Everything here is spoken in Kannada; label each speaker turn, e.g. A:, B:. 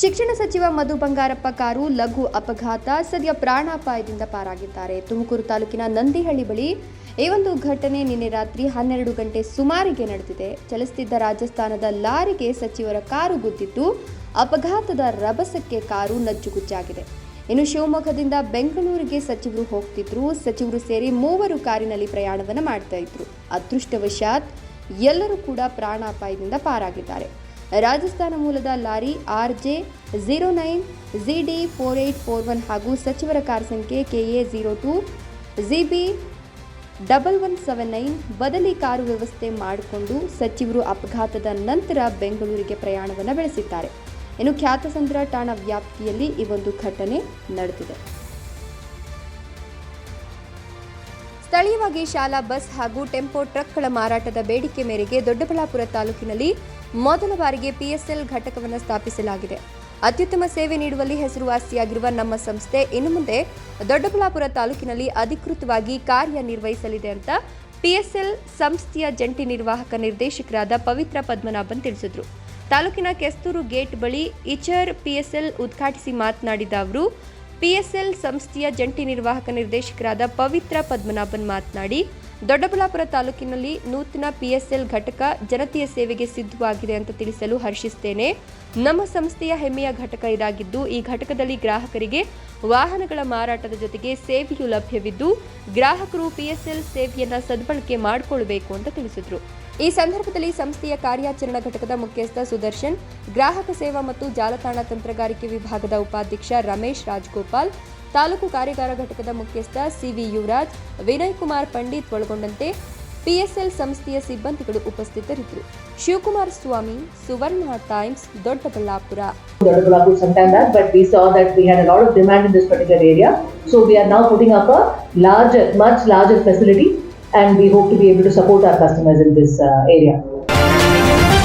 A: ಶಿಕ್ಷಣ ಸಚಿವ ಮಧು ಬಂಗಾರಪ್ಪ ಕಾರು ಲಘು ಅಪಘಾತ ಸದ್ಯ ಪ್ರಾಣಾಪಾಯದಿಂದ ಪಾರಾಗಿದ್ದಾರೆ. ತುಮಕೂರು ತಾಲೂಕಿನ ನಂದಿಹಳ್ಳಿ ಬಳಿ ಈ ಒಂದು ಘಟನೆ ನಿನ್ನೆ ರಾತ್ರಿ ಹನ್ನೆರಡು ಗಂಟೆ ಸುಮಾರಿಗೆ ನಡೆದಿದೆ. ಚಲಿಸುತ್ತಿದ್ದ ರಾಜಸ್ಥಾನದ ಲಾರಿಗೆ ಸಚಿವರ ಕಾರು ಗುದ್ದಿದ್ದು ಅಪಘಾತದ ರಭಸಕ್ಕೆ ಕಾರು ನಜ್ಜುಗುಜ್ಜಾಗಿದೆ. ಇನ್ನು ಶಿವಮೊಗ್ಗದಿಂದ ಬೆಂಗಳೂರಿಗೆ ಸಚಿವರು ಹೋಗ್ತಿದ್ರು. ಸಚಿವರು ಸೇರಿ ಮೂವರು ಕಾರಿನಲ್ಲಿ ಪ್ರಯಾಣವನ್ನು ಮಾಡ್ತಾ ಇದ್ರು. ಅದೃಷ್ಟವಶಾತ್ ಎಲ್ಲರೂ ಕೂಡ ಪ್ರಾಣಾಪಾಯದಿಂದ ಪಾರಾಗಿದ್ದಾರೆ. ರಾಜಸ್ಥಾನ ಮೂಲದ lorry R J zero nine G D four eight four one ಹಾಗೂ ಸಚಿವರ ಕಾರ್ ಸಂಖ್ಯೆ K A zero two G B double one seven nine ಬದಲಿ ಕಾರು ವ್ಯವಸ್ಥೆ ಮಾಡಿಕೊಂಡು ಸಚಿವರು ಅಪಘಾತದ ನಂತರ ಬೆಂಗಳೂರಿಗೆ ಪ್ರಯಾಣವನ್ನು ಬೆಳೆಸಿದ್ದಾರೆ. ಇನ್ನು ಖ್ಯಾತಸಂದ್ರ ಠಾಣಾ ವ್ಯಾಪ್ತಿಯಲ್ಲಿ ಈ ಒಂದು ಘಟನೆ ನಡೆದಿದೆ. ಸ್ಥಳೀಯವಾಗಿ ಶಾಲಾ ಬಸ್ ಹಾಗೂ ಟೆಂಪೋ ಟ್ರಕ್ಗಳ ಮಾರಾಟದ ಬೇಡಿಕೆ ಮೇರೆಗೆ ದೊಡ್ಡಬಳ್ಳಾಪುರ ತಾಲೂಕಿನಲ್ಲಿ ಮೊದಲ ಬಾರಿಗೆ ಪಿಎಸ್ಎಲ್ ಘಟಕವನ್ನು ಸ್ಥಾಪಿಸಲಾಗಿದೆ. ಅತ್ಯುತ್ತಮ ಸೇವೆ ನೀಡುವಲ್ಲಿ ಹೆಸರುವಾಸಿಯಾಗಿರುವ ನಮ್ಮ ಸಂಸ್ಥೆ ಇನ್ನು ಮುಂದೆ ದೊಡ್ಡಬಳ್ಳಾಪುರ ತಾಲೂಕಿನಲ್ಲಿ ಅಧಿಕೃತವಾಗಿ ಕಾರ್ಯನಿರ್ವಹಿಸಲಿದೆ ಅಂತ ಪಿಎಸ್ಎಲ್ ಸಂಸ್ಥೆಯ ಜಂಟಿ ನಿರ್ವಾಹಕ ನಿರ್ದೇಶಕರಾದ ಪವಿತ್ರ ಪದ್ಮನಾಭನ್ ತಿಳಿಸಿದರು. ತಾಲೂಕಿನ ಕೆಸ್ತೂರು ಗೇಟ್ ಬಳಿ ಇಚರ್ ಪಿಎಸ್ಎಲ್ ಉದ್ಘಾಟಿಸಿ ಮಾತನಾಡಿದ ಅವರು ಪಿಎಸ್ಎಲ್ ಸಂಸ್ಥೆಯ ಜಂಟಿ ನಿರ್ವಾಹಕ ನಿರ್ದೇಶಕರಾದ ಪವಿತ್ರ ಪದ್ಮನಾಭನ್ ಮಾತನಾಡಿ ದೊಡ್ಡಬಳ್ಳಾಪುರ ತಾಲೂಕಿನಲ್ಲಿ ನೂತನ ಪಿಎಸ್ಎಲ್ ಘಟಕ ಜನತೆಯ ಸೇವೆಗೆ ಸಿದ್ಧವಾಗಿದೆ ಅಂತ ತಿಳಿಸಲು ಹರ್ಷಿಸುತ್ತೇನೆ ನಮ್ಮ ಸಂಸ್ಥೆಯ ಹೆಮ್ಮೆಯ ಘಟಕ ಇದಾಗಿದ್ದು, ಈ ಘಟಕದಲ್ಲಿ ಗ್ರಾಹಕರಿಗೆ ವಾಹನಗಳ ಮಾರಾಟದ ಜೊತೆಗೆ ಸೇವೆಯೂ ಲಭ್ಯವಿದ್ದು, ಗ್ರಾಹಕರು ಪಿಎಸ್ಎಲ್ ಸೇವೆಯನ್ನ ಸದ್ಬಳಕೆ ಮಾಡಿಕೊಳ್ಳಬೇಕು ಅಂತ ತಿಳಿಸಿದರು. ಈ ಸಂದರ್ಭದಲ್ಲಿ ಸಂಸ್ಥೆಯ ಕಾರ್ಯಾಚರಣಾ ಘಟಕದ ಮುಖ್ಯಸ್ಥ ಸುದರ್ಶನ್, ಗ್ರಾಹಕ ಸೇವಾ ಮತ್ತು ಜಾಲತಾಣ ತಂತ್ರಗಾರಿಕೆ ವಿಭಾಗದ ಉಪಾಧ್ಯಕ್ಷ ರಮೇಶ್ ರಾಜ್ಗೋಪಾಲ್ ತಾಲೂಕು ಕಾರ್ಯಾಗಾರ ಘಟಕದ ಮುಖ್ಯಸ್ಥ ಸಿವಿ ಯುವರಾಜ್ ವಿನಯ್ ಕುಮಾರ್ ಪಂಡಿತ್ ಒಳಗೊಂಡಂತೆ ಪಿಎಸ್ಎಲ್ ಸಂಸ್ಥೆಯ ಸಿಬ್ಬಂದಿಗಳು ಉಪಸ್ಥಿತರಿದ್ದರು Shivakumar Swamy Suvarna Times Doddaballapura
B: Doddaballapur sometime but we saw that we had a lot of demand in this particular area. So we are now putting up a larger, much larger facility and we hope to be able uh.